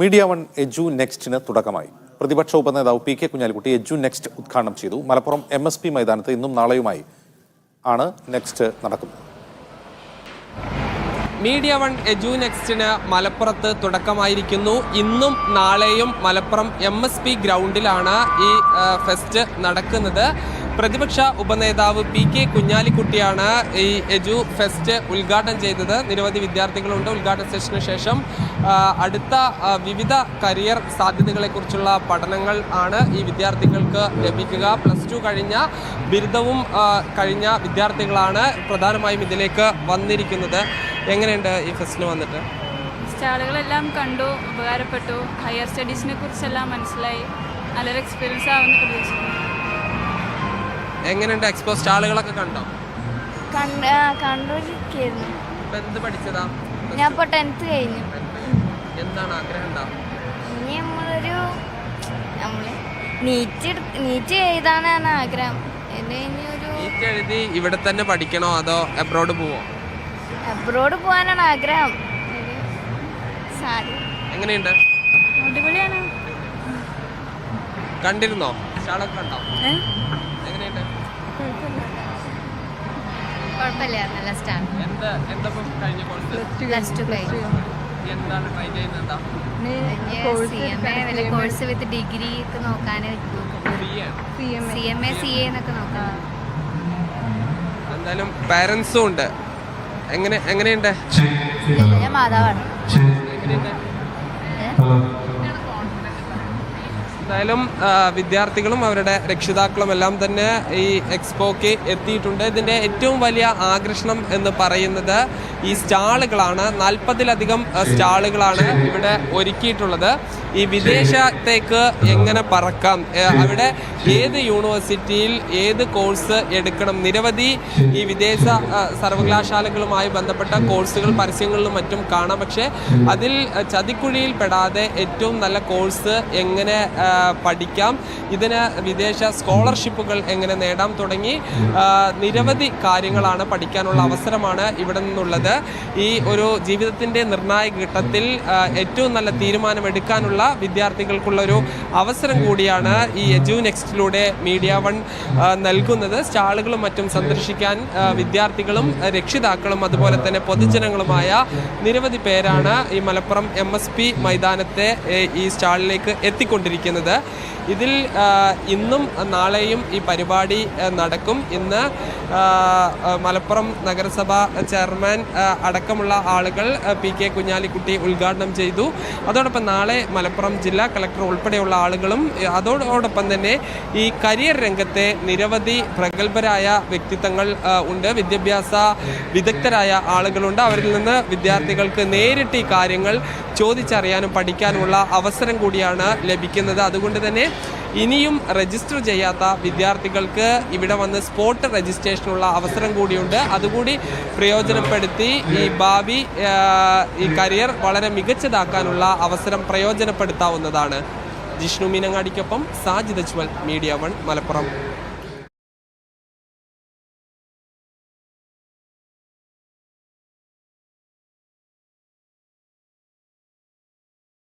Media one എജു നെക്സ്റ്റിന് തുടക്കമായി. പ്രതിപക്ഷ ഉപനേതാവ് P K Kunhalikutty edu next ഉദ്ഘാടനം ചെയ്തു. മലപ്പുറം എം എസ് പി മൈതാനത്ത് ഇന്നും നാളെയുമായി ആണ് നെക്സ്റ്റ് നടക്കുന്നത്. മീഡിയ വൺ എജു നെക്സ്റ്റിന് മലപ്പുറത്ത് തുടക്കമായിരിക്കുന്നു. ഇന്നും നാളെയും മലപ്പുറം എം എസ് പി ഗ്രൗണ്ടിലാണ് ഈ ഫെസ്റ്റ് നടക്കുന്നത്. പ്രതിപക്ഷ ഉപനേതാവ് പി കെ കുഞ്ഞാലിക്കുട്ടിയാണ് ഈ എജു ഫെസ്റ്റ് ഉദ്ഘാടനം ചെയ്തത്. നിരവധി വിദ്യാർത്ഥികളുണ്ട്. ഉദ്ഘാടന സെഷന് ശേഷം അടുത്ത വിവിധ കരിയർ സാധ്യതകളെക്കുറിച്ചുള്ള പഠനങ്ങൾ ആണ് ഈ വിദ്യാർത്ഥികൾക്ക് ലഭിക്കുക. പ്ലസ് ടു കഴിഞ്ഞ ബിരുദവും കഴിഞ്ഞ വിദ്യാർത്ഥികളാണ് പ്രധാനമായും ഇതിലേക്ക് വന്നിരിക്കുന്നത്. എങ്ങനെയുണ്ട് ഈ ഫെസ്റ്റിന് വന്നിട്ട്? സ്റ്റാളുകളെല്ലാം കണ്ടു ഉപകാരപ്പെട്ടു. ഹയർ സ്റ്റഡീസിനെ കുറിച്ചെല്ലാം മനസ്സിലായി. നല്ലൊരു എക്സ്പീരിയൻസ് ആവുമെന്ന് പ്രതീക്ഷിക്കുന്നു. എങ്ങനെയുണ്ട് എക്സ്പോ സ്റ്റാളുകളൊക്കെ കണ്ടോ? എന്ത് പഠിച്ചതാ? ഞാൻ ഇപ്പോൾ ടെൻത്ത് കഴിഞ്ഞു. എന്താണ് ആഗ്രഹം ഉണ്ടോ ഇനി നമ്മളൊരു നമ്മൾ നീറ്റ് നീറ്റ് എഴുതാനാണ് ആഗ്രഹം. നീറ്റ് എഴുതി ഇവിടെ തന്നെ പഠിക്കണോ അതോ എബ്രോഡ് പോവോ? അബ്രോഡ് പോവാനാണ് ആഗ്രഹം. എങ്ങനെയുണ്ട്? അടിപൊളിയാണ്. കണ്ടിരുന്നോ? സ്റ്റാളൊക്കെ കണ്ടോ എങ്ങനെയുണ്ട് കുഴപ്പമില്ല നല്ല സ്റ്റാർ എന്ത് എന്താ കഴിഞ്ഞ കോഴ്സ് പ്ലസ് ടു കഴിഞ്ഞു. എന്താണ് ട്രൈ ചെയ്യുന്നത് കോഴ്സ് വിത്ത് ഡിഗ്രി ഒക്കെ നോക്കാൻ C M A C A എന്നൊക്കെ നോക്കാം. എന്തായാലും പാരൻസും ഉണ്ട്. എങ്ങനെ എങ്ങനെയുണ്ട്? ഞാൻ മാതാവാണ്. എങ്ങനെയുണ്ട്? എന്തായാലും വിദ്യാർത്ഥികളും അവരുടെ രക്ഷിതാക്കളും എല്ലാം തന്നെ ഈ എക്സ്പോക്ക് എത്തിയിട്ടുണ്ട്. ഇതിന്റെ ഏറ്റവും വലിയ ആകർഷണം എന്ന് പറയുന്നത് ഈ സ്റ്റാളുകളാണ്. നാൽപ്പതിലധികം സ്റ്റാളുകളാണ് ഇവിടെ ഒരുക്കിയിട്ടുള്ളത്. ഈ വിദേശത്തേക്ക് എങ്ങനെ പറക്കാം? അവിടെ ഏത് യൂണിവേഴ്സിറ്റിയിൽ ഏത് കോഴ്സ് എടുക്കണം? നിരവധി ഈ വിദേശ സർവകലാശാലകളുമായി ബന്ധപ്പെട്ട കോഴ്സുകൾ പരസ്യങ്ങളിലും മറ്റും കാണാം. പക്ഷേ അതിൽ ചതിക്കുഴിയിൽ പെടാതെ ഏറ്റവും നല്ല കോഴ്സ് എങ്ങനെ പഠിക്കാം? ഇതിന് വിദേശ സ്കോളർഷിപ്പുകൾ എങ്ങനെ നേടാം? തുടങ്ങി നിരവധി കാര്യങ്ങളാണ് പഠിക്കാനുള്ള അവസരമാണ് ഇവിടെ നിന്നുള്ളത്. ഈ ഒരു ജീവിതത്തിന്റെ നിർണായക ഘട്ടത്തിൽ ഏറ്റവും നല്ല തീരുമാനമെടുക്കാനുള്ള വിദ്യാർത്ഥികൾക്കുള്ള ഒരു അവസരം കൂടിയാണ് ഈ എജു നെക്സ്റ്റിലൂടെ മീഡിയ വൺ നൽകുന്നത്. സ്റ്റാളുകളും മറ്റും സന്ദർശിക്കാൻ വിദ്യാർത്ഥികളും രക്ഷിതാക്കളും അതുപോലെ തന്നെ പൊതുജനങ്ങളുമായ നിരവധി പേരാണ് ഈ മലപ്പുറം എം എസ് പി മൈതാനത്തെ ഈ സ്റ്റാളിലേക്ക് എത്തിക്കൊണ്ടിരിക്കുന്നത്. ഇതിൽ ഇന്നും നാളെയും ഈ പരിപാടി നടക്കും. ഇന്ന് മലപ്പുറം നഗരസഭ ചെയർമാൻ അടക്കമുള്ള ആളുകൾ പി കെ കുഞ്ഞാലിക്കുട്ടി ഉദ്ഘാടനം ചെയ്തു. അതോടൊപ്പം നാളെ മലപ്പുറം ജില്ലാ കളക്ടർ ഉൾപ്പെടെയുള്ള ആളുകളും അതോടൊപ്പം തന്നെ ഈ കരിയർ രംഗത്തെ നിരവധി പ്രഗത്ഭരായ വ്യക്തിത്വങ്ങൾ ഉണ്ട്. വിദ്യാഭ്യാസ വിദഗ്ധരായ ആളുകളുണ്ട്. അവരിൽ നിന്ന് വിദ്യാർത്ഥികൾക്ക് നേരിട്ട് ഈ കാര്യങ്ങൾ ചോദിച്ചറിയാനും പഠിക്കാനുമുള്ള അവസരം കൂടിയാണ് ലഭിക്കുന്നത്. അതുകൊണ്ട് തന്നെ ഇനിയും രജിസ്റ്റർ ചെയ്യാത്ത വിദ്യാർത്ഥികൾക്ക് ഇവിടെ വന്ന് സ്പോട്ട് രജിസ്ട്രേഷനുള്ള അവസരം കൂടിയുണ്ട്. അതുകൂടി പ്രയോജനപ്പെടുത്തി ഈ ഭാവി ഈ കരിയർ വളരെ മികച്ചതാക്കാനുള്ള അവസരം പ്രയോജനപ്പെടുത്താവുന്നതാണ്. ജിഷ്ണു മീനങ്ങാടിക്കൊപ്പം സാജിദ് അജ്മൽ മീഡിയ വൺ മലപ്പുറം.